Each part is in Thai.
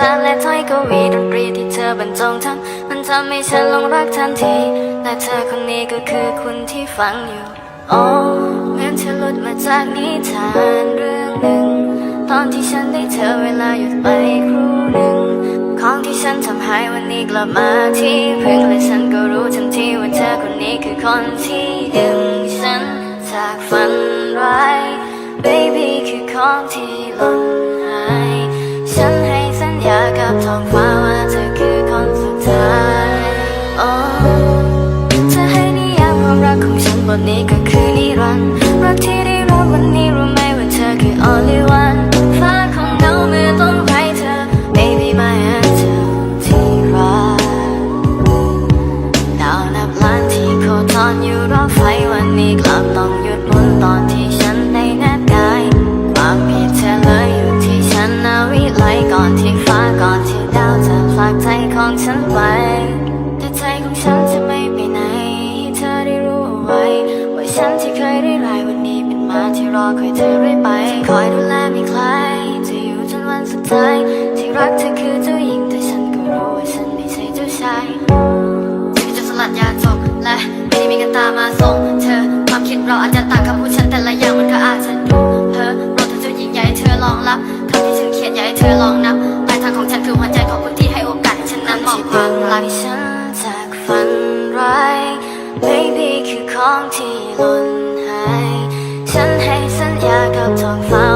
สาและถ้อยกวีดนตรีที่เธอบรรจงทำมันทำให้ฉันลงรักทันที และเธอคนนี้ก็คือคุณที่ฟังอยู่ โอ้เหมือนเธอหลุดมาจากนิทานเรื่องหนึ่ง ตอนที่ฉันได้เธอเวลาหยุดไปครู่หนึ่ง ของที่ฉันทำหายวันนี้กลับมาที่พึ่งและฉันก็รู้ทันทีว่าเธอคนนี้คือคนที่ดึงฉันจากฝันร้าย baby คือของที่หล่น 窗，娃娃。 เราอาจจะต่างกับผู้ฉันแต่ละอย่างมันก็อาจจะดูเพ้อโปรดเธอจ้าหญิงอย่าให้เธอลองรับคำที่ฉันเขียนอย่าให้เธอลองนับปลายทางของฉันคือหัวใจของคนที่ให้โอกาสฉันนั้นบอกความรักฉันจากฝันร้าย baby คือของที่หล่นหาย ฉันให้สัญญากับท้องฟ้า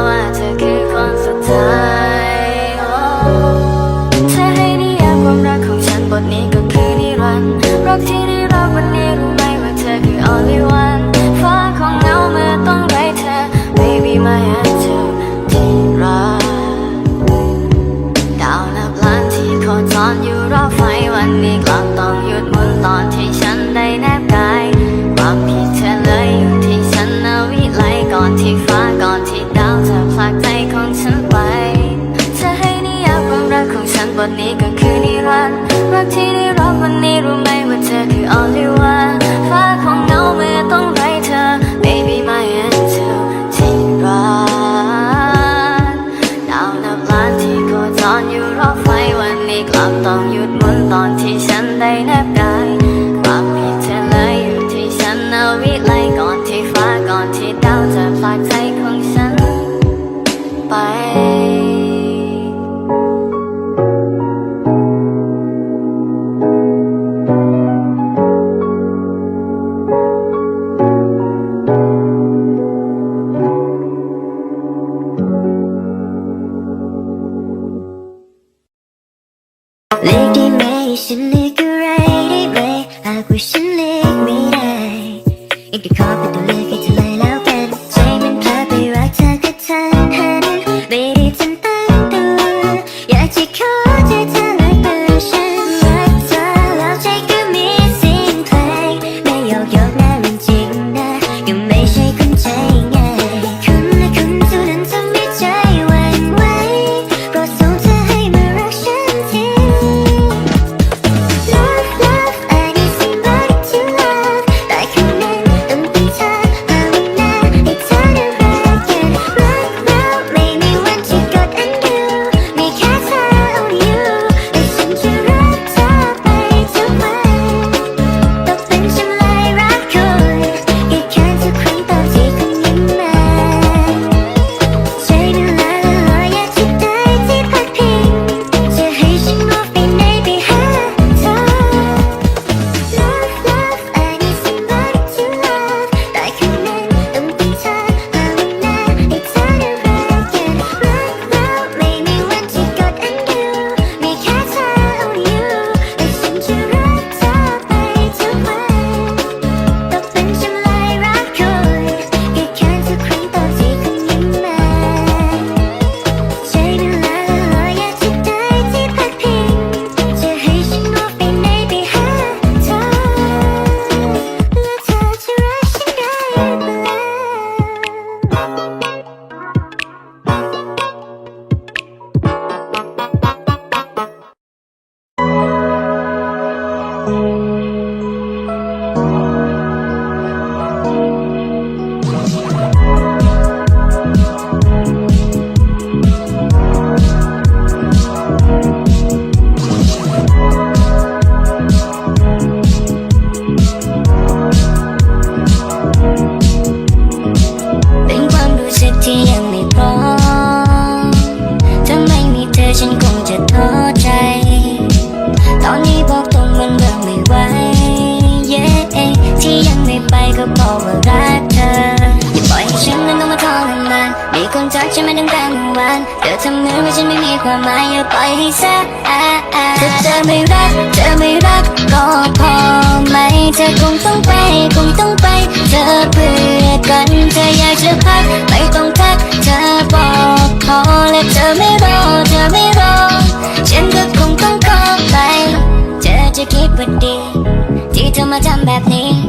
กที่ได้รับวันนี้รู้ไหมว่าเธอคือ only one ฟ้าของเงาเมื่อต้องไร้เธอ baby my angel ที่รักดาวนับล้านที่โคจรอยู่รอบไฟวันนี้กลับต้องหยุดหมุนตอนที่ฉันได้แนบกาย ก็บอกว่ารักเธอย่าปล่อยให้ฉันนั้นต้องมาทรมานมีคนทักฉันมาตั้งแต่เมื่อวานเธอทำเหมือนว่าฉันไม่มีความหมายอย่าปล่อยให้เสียถ้าเธอไม่รักเธอไม่รักก็พอไหมเธอคงต้องไปคงต้องไป เธอเบื่อกันเธออยากจะพักไม่ต้องทักเธอบอกพอและเธอไม่รอเธอไม่รอฉันก็คงต้องขอไป เธอจะคิดว่าดี ที่เธอมาทำแบบนี้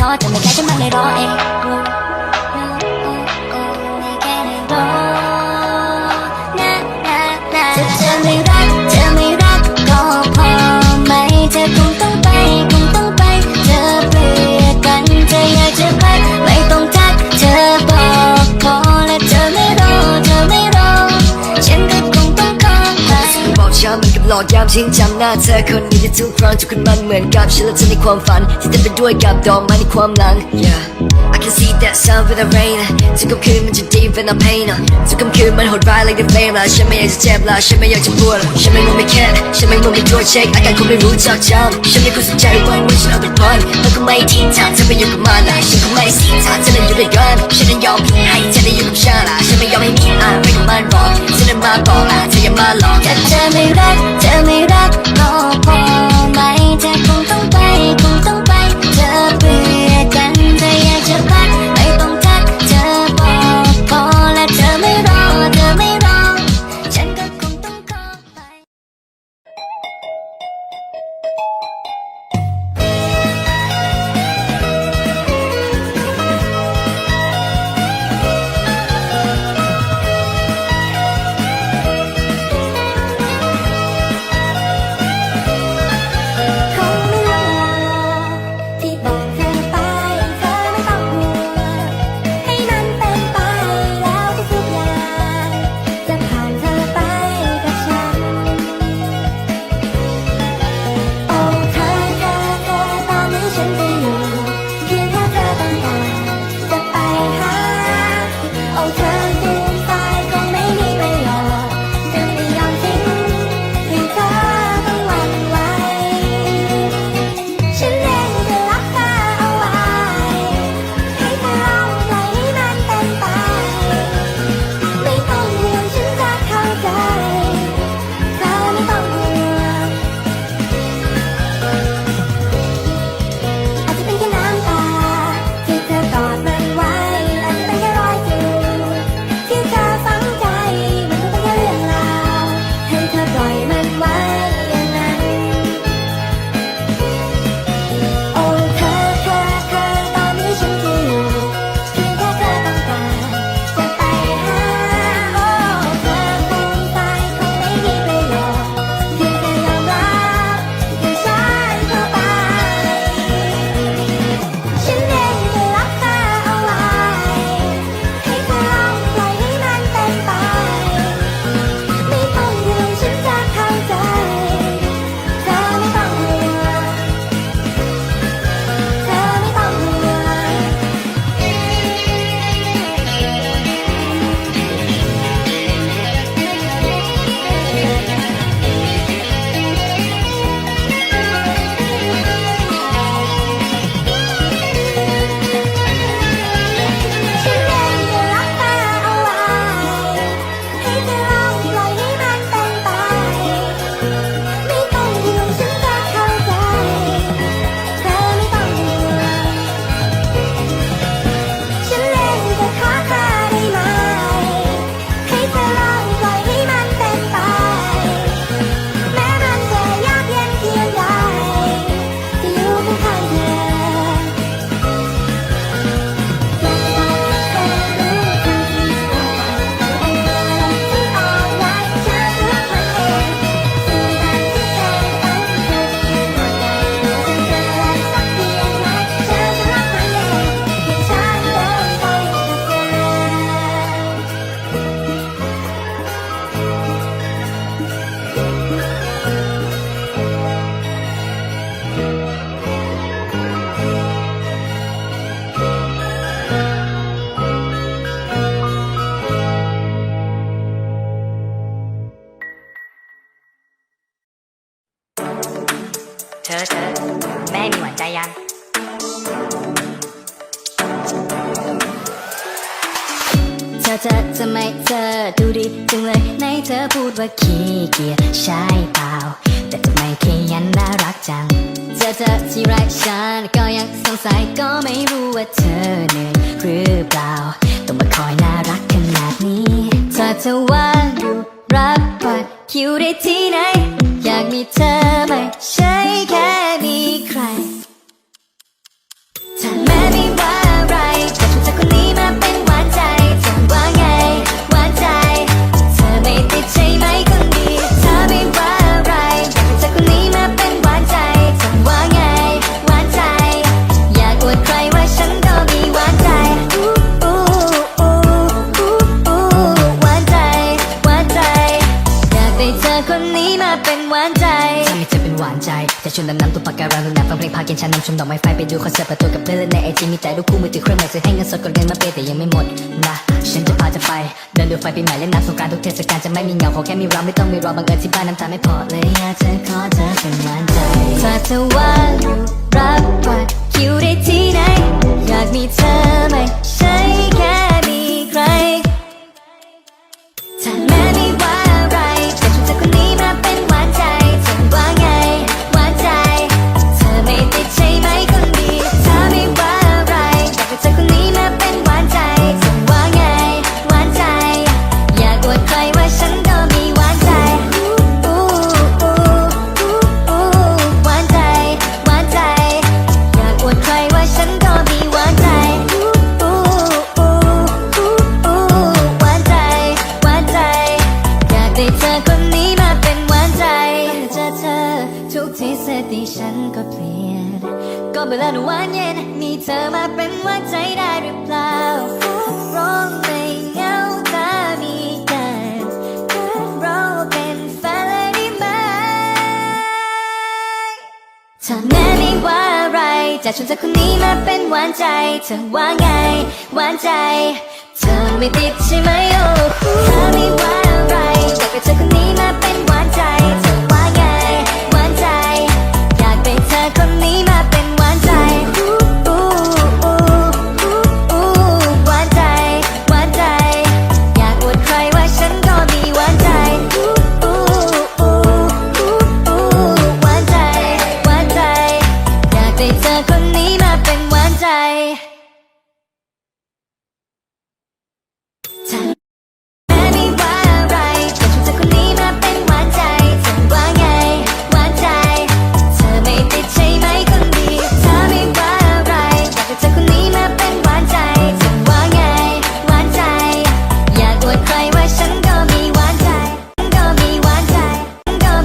ท้อจะไม่แค่ฉันมาเลยรอเอง ยิ่งจำหน้าเธอคนนี้ได้ทุกครั้งทุกคนมันเหมือนกับฉันและเธอในความฝัน ที่เต็มไปด้วยกับดอกไม้ในความหลัง yeah I can see that sun with the rain ทุกค่ำคืนมันจะ deep in the pain ทุกค่ำคืนมันโหดร้าย like the flame ละฉันไม่อยากจะเจ็บละฉันไม่อยากจะปวดละฉันไม่รู้ไม่แค่ ฉันไม่มัวไม่ตัวเช็คอาการคงไม่รู้จักจำฉันไม่คุ้นสนใจว่าว่าฉันเอาเป็นพอนมันก็ไม่ทิ้งทางเธอไปอยู่กับมันละฉันก็ไม่สียทางเธอนั้นอยู่ด้วยกันฉันนั้นยอมให้เธอได้อยู่กับฉันละฉันไม่ยอมให้มีอะไรไปกับมันหรอกเธอนั้นมาบอกละเธออย่ามาหลอกถ้าเธอไม่รักเธอไม่รักก็พอ ดูดีจังเลยในเธอพูดว่าขี้เกียจใช่เปล่า แต่ทำไมขยันน่ารักจังเธอเธอที่รักฉันก็ยังสงสัยก็ไม่รู้ว่าเธอเหนื่อยหรือเปล่า ต้องมาคอยน่ารักขนาดนี้ เธอเธอว่างอยู่รับบัตรคิวได้ที่ไหน อยากมีเธอไม่ใช่แค่มีใคร กินชานมชมดอกไม้ไฟไปดูคอนเสิร์ตเปิดตัวกับเพื่อนเล่นในไอจีมีแต่รูปคู่มือถือเครื่องหมายซื้อให้เงินสดกดเงินมาเปย์แต่ยังไม่หมดนะฉันจะพาจะไป เดินดูไฟปีใหม่เล่นน้ำสงการทุกเทศกาลจะไม่มีเหงาขอแค่มีเราไม่ต้องมีรอบังเอิญที่บ้านน้ำตาไม่พอเลยอยากจะขอเธอเป็นหวานใจถ้าเธอว่าอยู่รับบัตรคิวได้ที่ไหนอยากมีเธอไหมใช่แค่ เวลาหนูหวานเย็นมีเธอมาเป็นหวานใจได้หรือเปล่าร้องไม่เหงาถ้ามีกันเราเป็นแฟนเลยได้ไหมถ้าแม่ไม่ว่าอะไรจะชวนเธอคนนี้มาเป็นหวานใจ เธอว่าไงหวานใจ เธอไม่ติดใช่ไหมโอ้ถ้าไม่ว่าอะไรอยากให้เธอคนนี้มาเป็นหวานใจ คนนี้มาเป็นหวานใจ